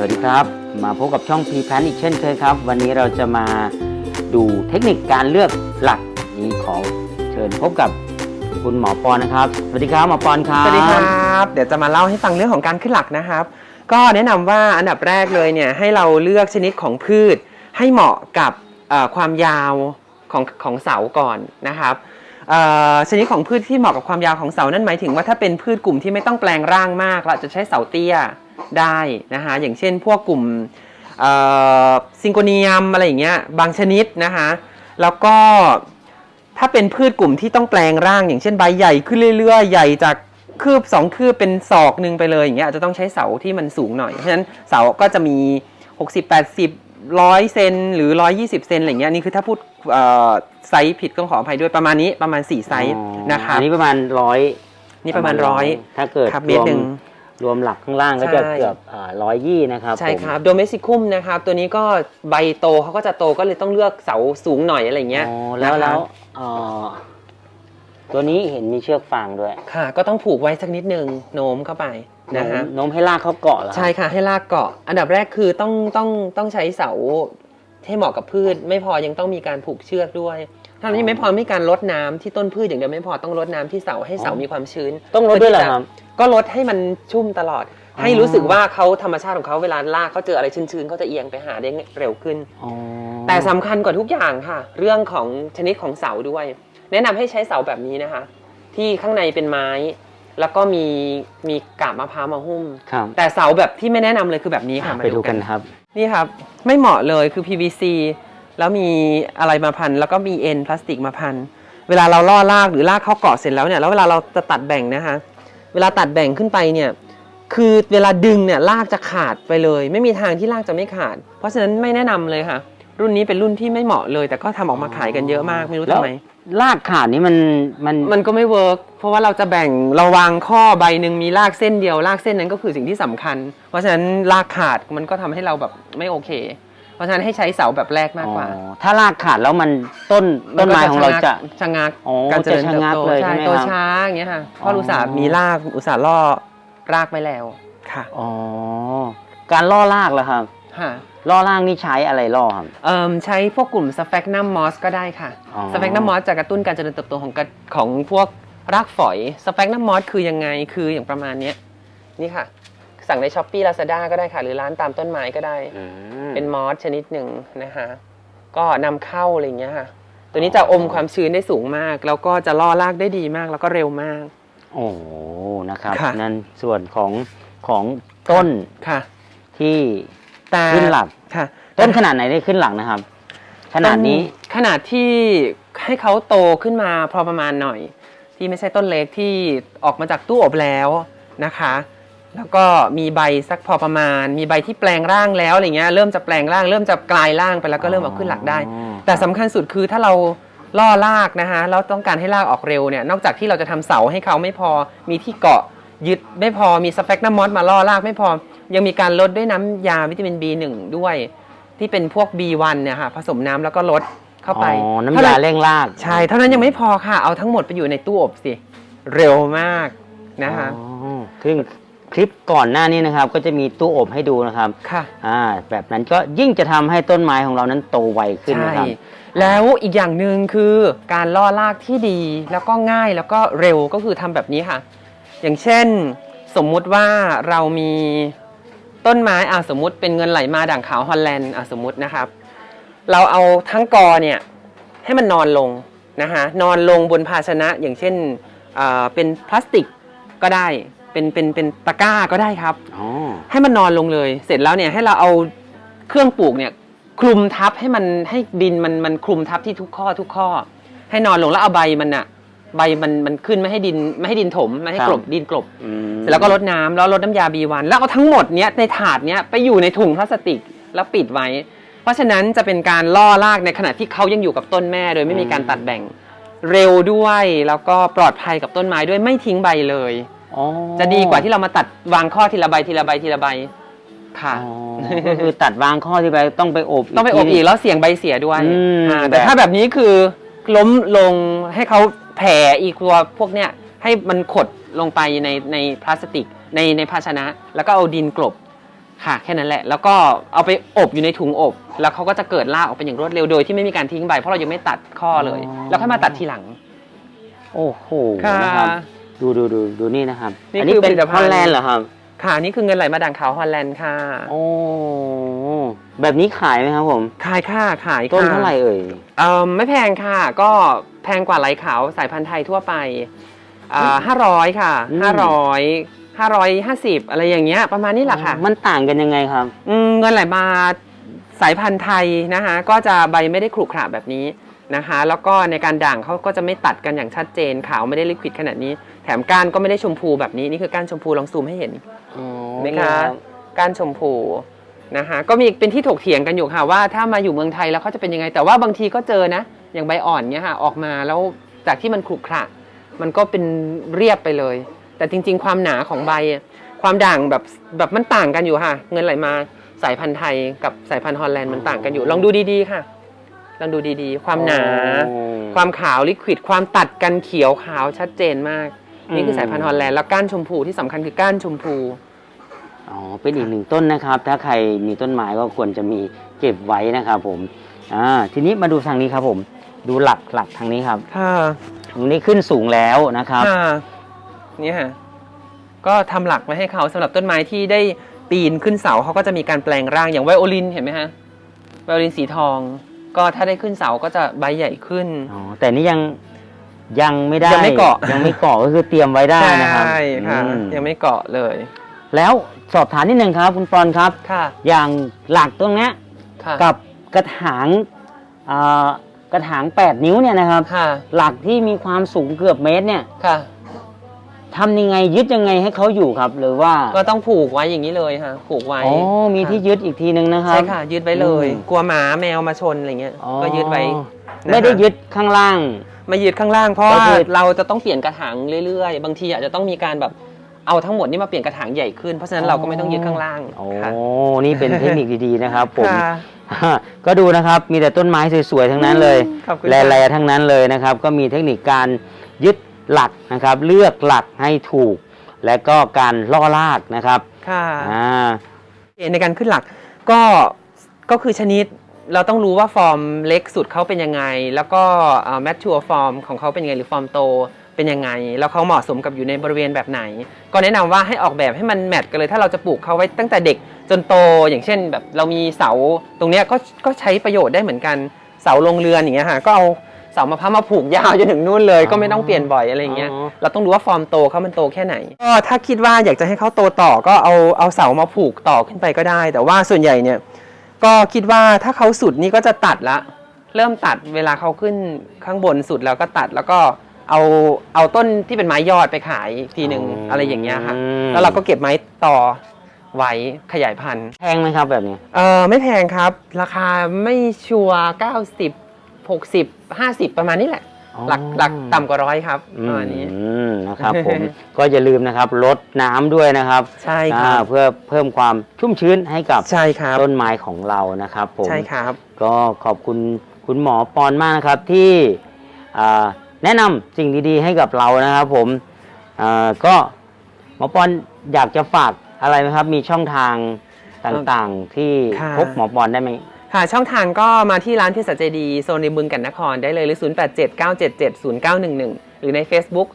สวัสดีครับ มาพบกับช่อง p ีแพนอีกเช่นเคยครับ วันนี้เราจะมาดูเทคนิคการเลือกหลักนี้ของเชิญพบกับคุณหมอปอนนะครับ สวัสดีครับหมอปอนครับ สวัสดีครับ เดี๋ยวจะมาเล่าให้ฟังเรื่องของการขึ้นหลักนะครับ ก็แนะนำว่าอันดับแรกเลยเนี่ยให้เราเลือกชนิดของพืช ให้เหมาะกับความยาวของของเสาก่อนนะครับชนิดของพืชที่เหมาะกับความยาวของเสานั่นหมายถึงว่าถ้าเป็นพืชกลุ่มที่ไม่ต้องแปลงร่างมากเราจะใช้เสาเตี้ย ได้นะคะอย่างเช่นพวกกลุ่มซิงโกเนียมอะไรอย่างเงี้ยบางชนิดนะคะแล้วก็ถ้าเป็นพืชกลุ่มที่ต้องแปลงร่าง อย่างเช่นใบใหญ่ขึ้นเรื่อยๆ ใหญ่จากคืบสองคืบเป็นศอกหนึ่งไปเลยอย่างเงี้ยอาจจะต้องใช้เสาที่มันสูงหน่อย เพราะฉะนั้นเสาก็จะมี 60 80 100 เซนหรือ 120 เซนอะไรเงี้ยนี่คือถ้าพูดเอ่อไซส์ผิดก็ขออภัยด้วยประมาณนี้ประมาณ 4 ไซส์อ๋อนะคะอันนี้ประมาณร้อยนี่ประมาณร้อยถ้าเกิดครับรเมตวรมหนึ่ง รวมหลักข้างล่างก็จะใช่ เกือบร้อยยี่นะครับใช่ผม ครับโดเมสิคุมนะครับ ตัวนี้ก็ใบโตเขาก็จะโตก็เลยต้องเลือกเสาสูงหน่อยอะไรเงี้ยอ๋อแล้วนะคะแล้วเอ่อตัวนี้เห็นมีเชือกฟางด้วยค่ะ ก็ต้องผูกไว้สักนิดนึงโน้มเข้าไปนะฮะ โน้มให้ลากเขาเกาะเหรอครับใช่ค่ะให้รากเกาะ อันดับแรกคือต้องต้องต้องใช้เสาให้เหมาะกับพืช ไม่พอยังต้องมีการผูกเชือกด้วยถ้านี้ไม่พอมีการลดน้ำที่ต้นพืชอย่างเดียวไม่พอต้องลดน้ำที่เสาให้เสามีความชื้นต้องลดด้วยเหรอครับ ก็ลดให้มันชุ่มตลอดอ๋อให้รู้สึกว่าเขาธรรมชาติของเขาเวลาลากเขาเจออะไรชื้นๆเขาจะเอียงไปหาได้เร็วขึ้น อ๋อแต่สำคัญกว่าทุกอย่างค่ะ เรื่องของชนิดของเสาด้วย แนะนำให้ใช้เสาแบบนี้นะคะ ที่ข้างในเป็นไม้ แล้วก็มีมีกาบมะพร้าวมาหุ้ม ครับแต่เสาแบบที่ไม่แนะนำเลยคือแบบนี้ค่ะมาไปดูกันครับนี่ครับ ไม่เหมาะเลยคือ PVC แล้วมีอะไรมาพัน แล้วก็มีเอ็นพลาสติกมาพัน เวลาเราล่อลากหรือลากเข้าเกาะเสร็จแล้วเนี่ยแล้วเวลาเราจะตัดแบ่งนะคะเวลาตัดแบ่งขึ้นไปเนี่ยคือเวลาดึงเนี่ยลากจะขาดไปเลย ไม่มีทางที่ลากจะไม่ขาด เพราะฉะนั้นไม่แนะนำเลยค่ะ รุ่นนี้เป็นรุ่นที่ไม่เหมาะเลย แต่ก็ทำออกมาขายกันเยอะมากไม่รู้แล้ทำวไมลากขาดนี่มันมันมันก็ไม่เวิร์กเพราะว่าเราจะแบ่งเราวางข้อใบหนึ่งมีลากเส้นเดียวลากเส้นนั้นก็คือสิ่งที่สำคัญ เพราะฉะนั้นลากขาดมันก็ทำให้เราแบบไม่โอเค เพราะฉะนั้นให้ใช้เสาแบบแรกมากกว่า อ๋อถ้าลากขาดแล้วมันต้นต้นไม้ของเราจะ ชะงักอ๋อการเจริญจะชะเติบงักโตเลยใช่ใช่ไหมโตครับช้าอย่างเงี้ยค่ะเพอ๋ราะออุตส่าห์มีรากอุตส่าห์ล่อรากไปแล้วค่ะอ๋อการล่อลากเหรอครับ ค่ะล่อลากนี่ใช้อะไรล่อครับ เอิ่มใช้พวกกลุ่มสเปกนัมมอสก็ได้ค่ะอ๋อ สเปกนัมมอสจะกระตุ้นการเจริญเติบโตของกระของพวกรากฝอยสเปกนัมมอสคือยังไงคืออย่างประมาณเนี้ยนี่ค่ะ สั่งในช้อปปี้ลาซาด้าก็ได้ค่ะ หรือร้านตามต้นไม้ก็ได้อืมเป็นมอสชนิดหนึ่งนะคะ ก็นำเข้าอะไรอย่างเงี้ยค่ะ ตัวนี้จะอมความชื้นได้สูงมาก แล้วก็จะล่อรากได้ดีมาก แล้วก็เร็วมาก โอ้โหนะครับค่ะนั่นส่วนของของต้นค่ะ ที่แต่ขึ้นหลักค่ะ ต้นขนาดไหนได้ขึ้นหลักนะครับ ขนาดนี้ต้ขนาดที่ให้เขาโตขึ้นมาพอประมาณหน่อย ที่ไม่ใช่ต้นเล็กที่ออกมาจากตู้อบแล้วนะคะ แล้วก็มีใบสักพอประมาณ มีใบที่แปลงร่างแล้วอะไรเงี้ยเริ่มจะแปลงร่าง เริ่มจะกลายร่างไปแล้วก็เริ่มเอาขึ้นหลักได้อ๋อแต่สำคัญสุดคือถ้าเราล่อลากนะคะแล้วต้องการให้ลากออกเร็วเนี่ยนอกจากที่เราจะทำเสาให้เขาไม่พอมีที่เกาะยึดไม่พอมีสเปกนัมมอสมาล่อลากไม่พอ ยังมีการลดด้วยน้ำยาวิตามิน B1 ด้วย ที่เป็นพวก B1 เนี่ยค่ะผสมน้ำแล้วก็ลดเข้าไปอ๋อน้ำเท่ยานั้นเร่งรากใช่เท่านั้นยังไม่พอค่ะเอาทั้งหมดไปอยู่ในตู้อบสิเร็วมากนะคะอ๋อซึ่ง คลิปก่อนหน้านี้นะครับ ก็จะมีตู้อบให้ดูนะครับค่ะอ่าแบบนั้นก็ยิ่งจะทำให้ต้นไม้ของเรานั้นโตไวขึ้นใช่นะครับ แล้วอีกอย่างหนึ่งคือการล่อลากที่ดีแล้วก็ง่ายแล้วก็เร็วก็คือทำแบบนี้ค่ะ อย่างเช่นสมมุติว่าเรามีต้นไม้อะสมมุติเป็นเงินไหลมาด่างขาวฮอลแลนด์อะสมมุตินะครับ เราเอาทั้งกอเนี่ยให้มันนอนลงนะคะนอนลงบนภาชนะอย่างเช่นอ่าเป็นพลาสติกก็ได้ เป็นเป็นเป็นตะกร้าก็ได้ครับ อ๋อ ให้มันนอนลงเลย เสร็จแล้วเนี่ยให้เราเอาเครื่องปลูกเนี่ยคลุมทับให้มันให้ดินมันมันคลุมทับที่ทุกข้อทุกข้อ ให้นอนลงแล้วเอาใบมันอะใบมันมันขึ้นไม่ให้ดินไม่ให้ดินถมไม่ให้ครับกลบดินกลบ อืมเสร็จแล้วก็รดน้ำแล้วรดน้ำยาบีวัน แล้วเอาทั้งหมดเนี้ยในถาดเนี้ยไปอยู่ในถุงพลาสติกแล้วปิดไว้ เพราะฉะนั้นจะเป็นการล่อรากในขณะที่เขายังอยู่กับต้นแม่ โดยไม่มีการตัดแบ่ง เร็วด้วยแล้วก็ปลอดภัยกับต้นไม้ด้วยไม่ทิ้งใบเลย อ๋อจะดีกว่าที่เรามาตัดวางข้อทีละใบทีละใบทีละใบค่ะ อ๋อก็คือตัดวางข้อที่ไปต้องไปอบต้องไปอบที อีกแล้วเสี่ยงใบเสียด้วยอืมอ่าแต่แบบ ถ้าแบบนี้คือล้มลงให้เขาแผ่อีกตัวพวกเนี้ยให้มันขดลงไปในในพลาสติกในในภาชนะ แล้วก็เอาดินกลบค่ะแค่นั้นแหละ แล้วก็เอาไปอบอยู่ในถุงอบ แล้วเขาก็จะเกิดรากออกเป็นอย่างรวดเร็วโดยที่ไม่มีการทิ้งใบเพราะเรายังไม่ตัดข้อเลยอ๋อแล้วค่อยมาตัดทีหลังโอ้โหค่ะนะครับ ดูดูดูดูนี่นะครับ นี่อันนี้คือเป็นผลิตภัฮณฑ์ อลแลนด์เหรอครับค่ะนี่คือเงินไหลมาด่างขาวฮอลแลนด์ค่ะ โอ้แบบนี้ขายไหมครับผม ขายค่ะขายค่ะต้นเท่าไหร่เอ่ย เอ่อไม่แพงค่ะ ก็แพงกว่าไหลขาวสายพันธุ์ไทยทั่วไปห้าร้อยค่ะอืม ห้าร้อยห้าร้อยห้าสิบอะไรอย่างเงี้ยประมาณนี้แหละค่ะ มันต่างกันยังไงครับ อืมเงินไหลมาสายพันธุ์ไทยนะคะก็จะใบไม่ได้ขรุขระแบบนี้ นะคะ แล้วก็ในการด่างเขาก็จะไม่ตัดกันอย่างชัดเจนขาวไม่ได้ลิควิดขนาดนี้ แถมก้านก็ไม่ได้ชมพูแบบนี้นี่คือก้านชมพูลองซูมให้เห็นอ๋อไหมคะก้านชมพูนะคะก็มีเป็นที่ถกเถียงกันอยู่ค่ะว่าถ้ามาอยู่เมืองไทยแล้วเขาจะเป็นยังไง แต่ว่าบางทีก็เจอนะ อย่างใบอ่อนเนี้ยค่ะออกมาแล้วจากที่มันขรุขระมันก็เป็นเรียบไปเลย แต่จริง ๆ ความหนาของใบความด่างแบบแบบมันต่างกันอยู่ค่ะ เงินไหลมาสายพันธุ์ไทยกับสายพันธุ์ฮอลแลนด์มันต่างกันอยู่ ลองดูดีๆค่ะ ลองดูดีๆ ความหนา โอ้ ความขาวลิควิด ความตัดกันเขียวขาวชัดเจนมาก นี่คือมสายพันธุ์ฮอลแลนด์แล้วก้านชมพูที่สำคัญคือก้านชมพู อ๋อ เป็นอีกหนึ่งต้นนะครับ ถ้าใครมีต้นไม้ก็ควรจะมีเก็บไว้นะครับผม อ่า ทีนี้มาดูทางนี้ครับผม ดูหลักหลักทางนี้ครับค่ะ ตรงนี้ขึ้นสูงแล้วนะครับ ค่ะนี่ค่ะก็ทำหลักไว้ให้เขาสำหรับต้นไม้ที่ได้ปีนขึ้นเสาเขาก็จะมีการแปลงร่างอย่างไวโอลินเห็นไหมฮะไวโอลินสีทอง ก็ถ้าได้ขึ้นเสาก็จะใบใหญ่ขึ้น อ๋อแต่นี่ยังยังไม่ได้ยังไม่เกาะ ยังไม่เกาะก็คือเตรียมไว้ได้นะครับใช่ค่ะอืมยังไม่เกาะเลยแล้วสอบถามนิดนึงครับ คุณปอนครับ ค่ะอย่างหลักตรงเนี้ยค่ะกับกระถางอ่ากระถาง 8 นิ้วเนี่ยนะครับ ค่ะหลักที่มีความสูงเกือบเมตรเนี่ย ค่ะ ทำยังไงยึดยังไงให้เขาอยู่ครับ หรือว่าก็ต้องผูกไว้อย่างนี้เลยค่ะผูกไว้อ๋อมีที่ยึดอีกทีนึงนะครับใช่ค่ะ ยึดไว้เลยอืมกลัวหมาแมวมาชนอะไรเงี้ยอ๋อก็ยึดไว้นะคะไม่ได้ยึดข้างล่างมายึดข้างล่างเพราะก็ว่าคือเราจะต้องเปลี่ยนกระถางเรื่อยๆ บางทีอาจจะต้องมีการแบบเอาทั้งหมดนี่มาเปลี่ยนกระถางใหญ่ขึ้นเพราะฉะนั้นเราก็ไม่ต้องยึดข้างล่างโอ้ค่ะนี่เป็นเทคนิคดีๆนะครับผมค่ะก็ดูนะครับมีแต่ต้นไม้สวยๆทั้งนั้นเลยขอบคุณแลค่ะๆทั้งนั้นเลยนะครับ ก็มีเทคนิคการยึด หลักนะครับ เลือกหลักให้ถูก และก็การล่อลากนะครับค่ะอ่าในการขึ้นหลักก็ก็คือชนิดเราต้องรู้ว่าฟอร์มเล็กสุดเขาเป็นยังไง แล้วก็แมทชัวฟอร์มของเขาเป็นยังไงหรือฟอร์มโตเป็นยังไง แล้วเขาเหมาะสมกับอยู่ในบริเวณแบบไหน ก็แนะนำว่าให้ออกแบบให้มันแมทกันเลย ถ้าเราจะปลูกเขาไว้ตั้งแต่เด็กจนโต อย่างเช่น แบบเรามีเสาตรงเนี้ยก็ก็ใช้ประโยชน์ได้เหมือนกันเสาลงเรือนอย่างเงี้ยค่ะก็เอา เสามะพร้าวมาผูกยาวจนถึงนู่นเลยก็ไม่ต้องเปลี่ยนบ่อยอะไรอย่างเงี้ยอ๋อเราต้องดูว่าฟอร์มโตเขามันโตแค่ไหน ก็ถ้าคิดว่าอยากจะให้เขาโตต่อก็เอาเอาเสามาผูกต่อขึ้นไปก็ได้ แต่ว่าส่วนใหญ่เนี่ยก็คิดว่าถ้าเขาสุดนี่ก็จะตัดละ เริ่มตัดเวลาเขาขึ้นข้างบนสุดแล้วก็ตัดแล้วก็เอาเอาต้นที่เป็นไม้ยอดไปขายอีกทีหนึ่งอ๋อออะไรอย่างเงี้ยค่ะอืมแล้วเราก็เก็บไม้ต่อไว้ขยายพันธุ์แพงไหมครับแบบนี้ เออไม่แพงครับ ราคาไม่ชัวร์เก้าสิบหกสิบห้าสิบประมาณนี้แหละ อ๋อ หลักหลักต่ำกว่าร้อยครับอืประมาณนี้มนะครับผม ก็อย่าลืมนะครับลดน้ำด้วยนะครับใช่คอ่ารับเพื่อเพิ่มความชุ่มชื้นให้กับใช่ครับ ต้นไม้ของเรานะครับผม ใช่ครับ ก็ขอบคุณคุณหมอปอนมากนะครับที่อ่าแนะนำสิ่งดีๆให้กับเรานะครับผมอ่าก็หมอปอนอยากจะฝากอะไรไหมครับ มีช่องทางต่างๆ ที่ค่ะ พบหมอปอนได้ไหม ค่ะช่องทางก็มาที่ร้านเภสัชเจดีโซนในบึงกันนครได้เลยหรือ 0879770911 หรือใน Facebook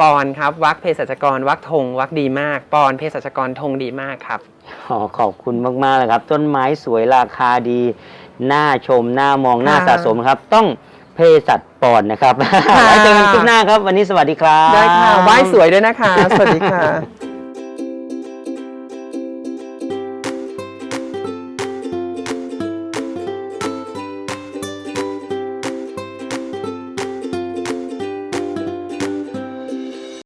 ปอนครับ วักเภสัชกรวักธงวักดีมาก ปอนเภสัชกรธงดีมากครับขอขอบคุณมากๆเลยครับ ต้นไม้สวยราคาดี น่าชม น่ามองน่าค่ะสะสมครับ ต้องเพสัตปอนนะครับค่ะไว้เจอกันคลิปหน้าครับ วันนี้สวัสดีครับ ได้ค่ะไหว้สวยด้วยนะคะ สวัสดีค่ะ